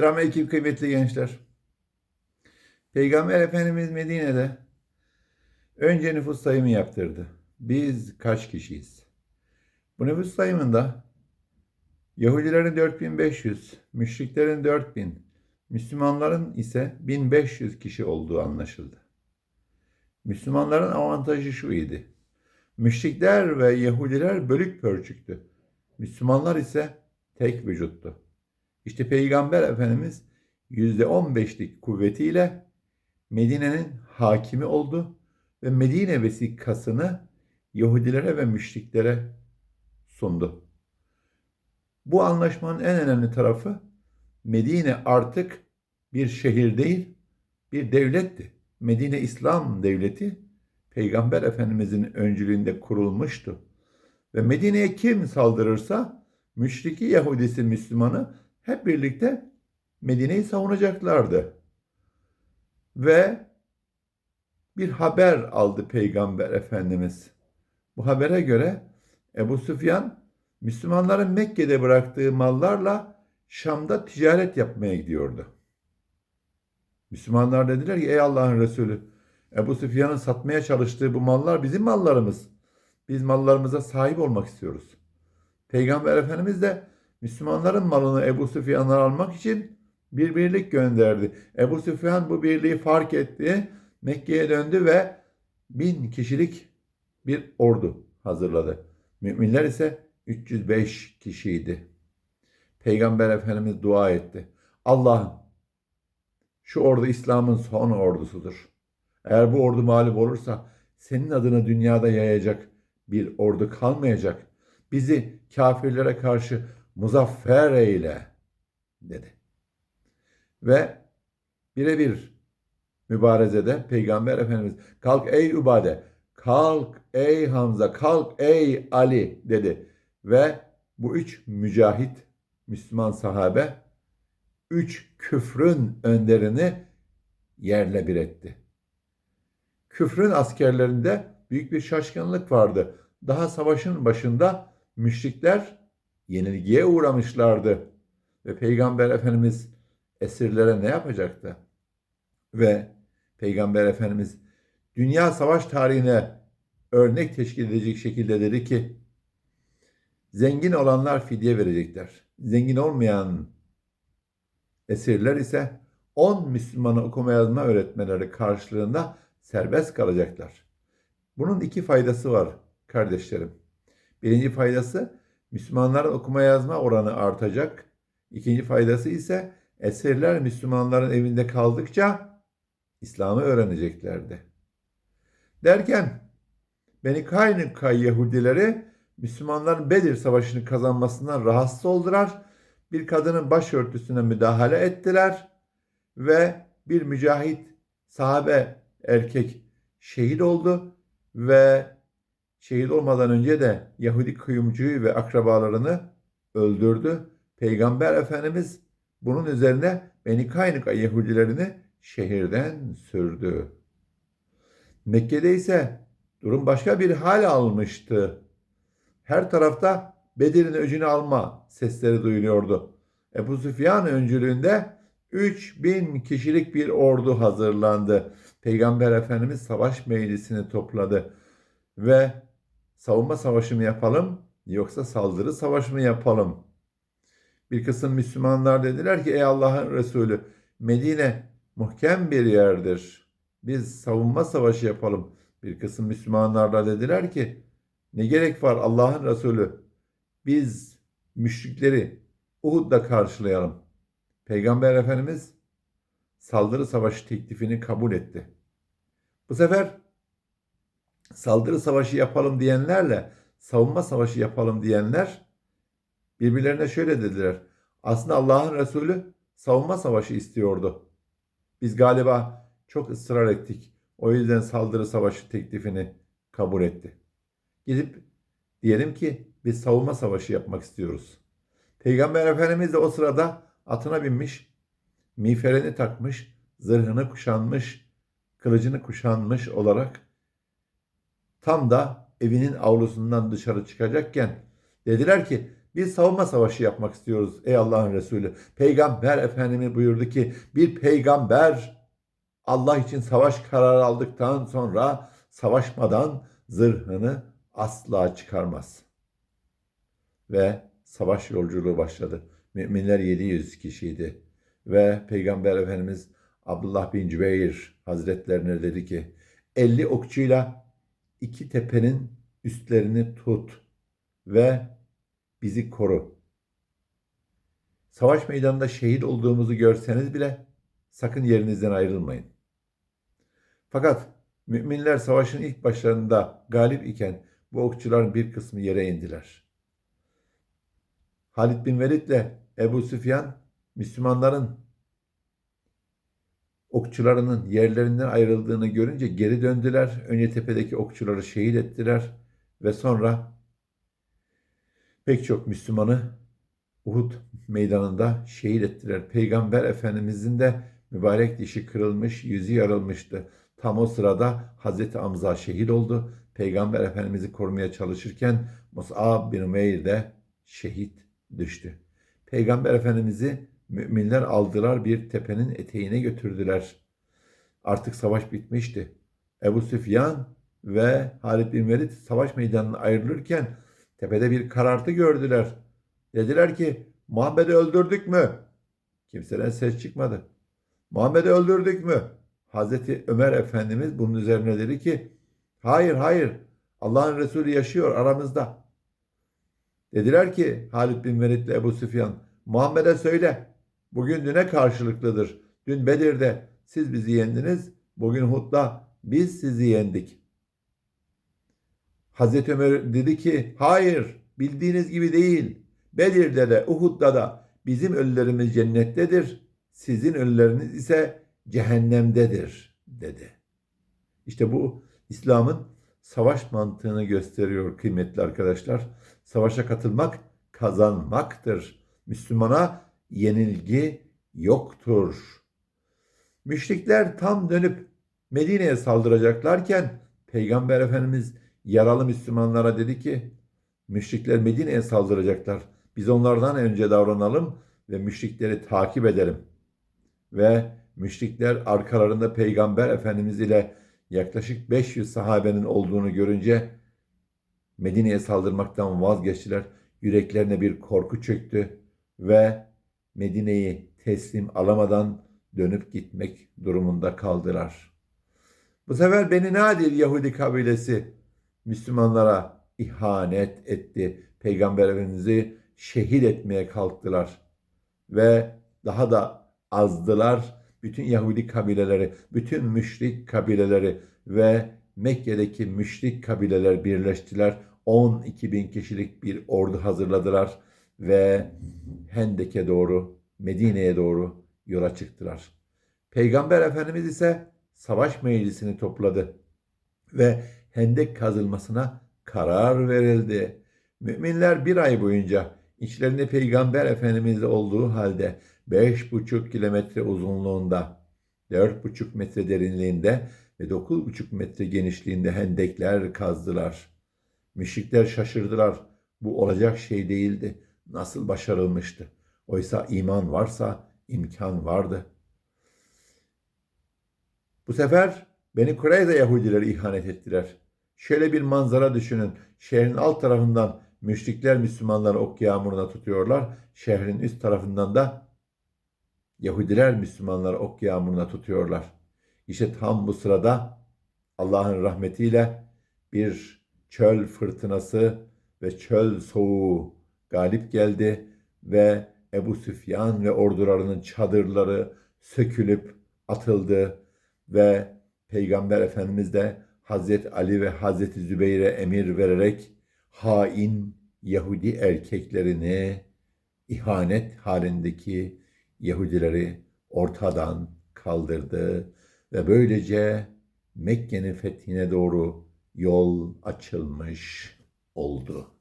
Selamünaleyküm kıymetli gençler. Peygamber Efendimiz Medine'de önce nüfus sayımı yaptırdı. Biz kaç kişiyiz? Bu nüfus sayımında Yahudilerin 4500, müşriklerin 4000, Müslümanların ise 1500 kişi olduğu anlaşıldı. Müslümanların avantajı şu idi. Müşrikler ve Yahudiler bölük pörçüktü. Müslümanlar ise tek vücuttu. İşte Peygamber Efendimiz %15'lik kuvvetiyle Medine'nin hakimi oldu ve Medine vesikasını Yahudilere ve müşriklere sundu. Bu anlaşmanın en önemli tarafı Medine artık bir şehir değil, bir devletti. Medine İslam devleti Peygamber Efendimizin öncülüğünde kurulmuştu. Ve Medine'ye kim saldırırsa müşriki Yahudisi Müslümanı hep birlikte Medine'yi savunacaklardı. Ve bir haber aldı Peygamber Efendimiz. Bu habere göre Ebu Süfyan Müslümanların Mekke'de bıraktığı mallarla Şam'da ticaret yapmaya gidiyordu. Müslümanlar dediler ki ey Allah'ın Resulü Ebu Süfyan'ın satmaya çalıştığı bu mallar bizim mallarımız. Biz mallarımıza sahip olmak istiyoruz. Peygamber Efendimiz de Müslümanların malını Ebu Süfyan'dan almak için bir birlik gönderdi. Ebu Süfyan bu birliği fark etti. Mekke'ye döndü ve bin kişilik bir ordu hazırladı. Müminler ise 305 kişiydi. Peygamber Efendimiz dua etti. Allah'ım şu ordu İslam'ın son ordusudur. Eğer bu ordu mağlup olursa senin adını dünyada yayacak bir ordu kalmayacak. Bizi kafirlere karşı muzaffer eyle dedi. Ve birebir mübarezede Peygamber Efendimiz kalk ey Ubade, kalk ey Hamza, kalk ey Ali dedi. Ve bu üç mücahit Müslüman sahabe üç küfrün önderini yerle bir etti. Küfrün askerlerinde büyük bir şaşkınlık vardı. Daha savaşın başında müşrikler yenilgiye uğramışlardı. Ve Peygamber Efendimiz esirlere ne yapacaktı? Ve Peygamber Efendimiz dünya savaş tarihine örnek teşkil edecek şekilde dedi ki zengin olanlar fidye verecekler. Zengin olmayan esirler ise 10 Müslümana okuma yazma öğretmeleri karşılığında serbest kalacaklar. Bunun iki faydası var kardeşlerim. Birinci faydası Müslümanların okuma yazma oranı artacak. İkinci faydası ise esirler Müslümanların evinde kaldıkça İslam'ı öğreneceklerdi. Derken Beni Kaynuka Yahudileri Müslümanların Bedir Savaşı'nı kazanmasından rahatsız oldular. Bir kadının başörtüsüne müdahale ettiler ve bir mücahit sahabe erkek şehit oldu ve şehit olmadan önce de Yahudi kuyumcuyu ve akrabalarını öldürdü. Peygamber Efendimiz bunun üzerine Beni Kaynuka Yahudilerini şehirden sürdü. Mekke'de ise durum başka bir hal almıştı. Her tarafta Bedir'in öcünü alma sesleri duyuluyordu. Ebu Süfyan öncülüğünde 3000 kişilik bir ordu hazırlandı. Peygamber Efendimiz savaş meclisini topladı ve savunma savaşı mı yapalım yoksa saldırı savaşı mı yapalım? Bir kısım Müslümanlar dediler ki ey Allah'ın Resulü Medine muhkem bir yerdir. Biz savunma savaşı yapalım. Bir kısım Müslümanlar da dediler ki ne gerek var Allah'ın Resulü biz müşrikleri Uhud'da karşılayalım. Peygamber Efendimiz saldırı savaşı teklifini kabul etti. Bu sefer saldırı savaşı yapalım diyenlerle savunma savaşı yapalım diyenler birbirlerine şöyle dediler. Aslında Allah'ın Resulü savunma savaşı istiyordu. Biz galiba çok ısrar ettik. O yüzden saldırı savaşı teklifini kabul etti. Gidip diyelim ki biz savunma savaşı yapmak istiyoruz. Peygamber Efendimiz de o sırada atına binmiş, miğferini takmış, zırhını kuşanmış, kılıcını kuşanmış olarak tam da evinin avlusundan dışarı çıkacakken dediler ki Biz savunma savaşı yapmak istiyoruz ey Allah'ın Resulü. Peygamber Efendimiz buyurdu ki bir peygamber Allah için savaş kararı aldıktan sonra savaşmadan zırhını asla çıkarmaz. Ve savaş yolculuğu başladı. Müminler 700 kişiydi. Ve Peygamber Efendimiz Abdullah bin Cübeyr Hazretlerine dedi ki 50 okçuyla iki tepenin üstlerini tut ve bizi koru. Savaş meydanında şehit olduğumuzu görseniz bile sakın yerinizden ayrılmayın. Fakat müminler savaşın ilk başlarında galip iken bu okçuların bir kısmı yere indiler. Halid bin Velid ile Ebu Süfyan Müslümanların okçularının yerlerinden ayrıldığını görünce geri döndüler. Önce tepedeki okçuları şehit ettiler ve sonra pek çok Müslümanı Uhud meydanında şehit ettiler. Peygamber Efendimizin de mübarek dişi kırılmış, yüzü yarılmıştı. Tam o sırada Hazreti Hamza şehit oldu. Peygamber Efendimiz'i korumaya çalışırken Mus'ab bin Umeyr de şehit düştü. Peygamber Efendimiz'i müminler aldılar bir tepenin eteğine götürdüler. Artık savaş bitmişti. Ebu Süfyan ve Halid bin Velid savaş meydanına ayrılırken tepede bir karartı gördüler. Dediler ki Muhammed'i öldürdük mü? Kimseden ses çıkmadı. Muhammed'i öldürdük mü? Hazreti Ömer Efendimiz bunun üzerine dedi ki hayır hayır Allah'ın Resulü yaşıyor aramızda. Dediler ki Halid bin Velid ile Ebu Süfyan Muhammed'e söyle bugün düne karşılıklıdır. Dün Bedir'de siz bizi yendiniz bugün Hud'da biz sizi yendik. Hazreti Ömer dedi ki hayır bildiğiniz gibi değil. Bedir'de de Uhud'da da bizim ölülerimiz cennettedir. Sizin ölüleriniz ise cehennemdedir dedi. İşte bu İslam'ın savaş mantığını gösteriyor kıymetli arkadaşlar. Savaşa katılmak kazanmaktır. Müslümana yenilgi yoktur. Müşrikler tam dönüp Medine'ye saldıracaklarken Peygamber Efendimiz yaralı Müslümanlara dedi ki müşrikler Medine'ye saldıracaklar. Biz onlardan önce davranalım ve müşrikleri takip edelim. Ve müşrikler arkalarında Peygamber Efendimiz ile yaklaşık 500 sahabenin olduğunu görünce Medine'ye saldırmaktan vazgeçtiler. Yüreklerine bir korku çöktü ve Medine'yi teslim alamadan dönüp gitmek durumunda kaldılar. Bu sefer Beni Nadir Yahudi kabilesi Müslümanlara ihanet etti. Peygamber Efendimiz'i şehit etmeye kalktılar. Ve daha da azdılar. Bütün Yahudi kabileleri, bütün müşrik kabileleri ve Mekke'deki müşrik kabileler birleştiler. 12 bin kişilik bir ordu hazırladılar ve Hendek'e doğru, Medine'ye doğru yola çıktılar. Peygamber Efendimiz ise savaş meclisini topladı ve hendek kazılmasına karar verildi. Müminler bir ay boyunca içlerinde Peygamber Efendimiz olduğu halde beş buçuk kilometre uzunluğunda, dört buçuk metre derinliğinde ve dokuz buçuk metre genişliğinde hendekler kazdılar. Müşrikler şaşırdılar. Bu olacak şey değildi. Nasıl başarılmıştı? Oysa iman varsa imkan vardı. Bu sefer Beni Kureyza Yahudileri ihanet ettiler. Şöyle bir manzara düşünün. Şehrin alt tarafından müşrikler Müslümanları ok yağmuruna tutuyorlar. Şehrin üst tarafından da Yahudiler Müslümanları ok yağmuruna tutuyorlar. İşte tam bu sırada Allah'ın rahmetiyle bir çöl fırtınası ve çöl soğuğu galip geldi ve Ebu Süfyan ve ordularının çadırları sökülüp atıldı ve Peygamber Efendimiz de Hazreti Ali ve Hazreti Zübeyir'e emir vererek hain Yahudi erkeklerini ihanet halindeki Yahudileri ortadan kaldırdı ve böylece Mekke'nin fethine doğru yol açılmış oldu.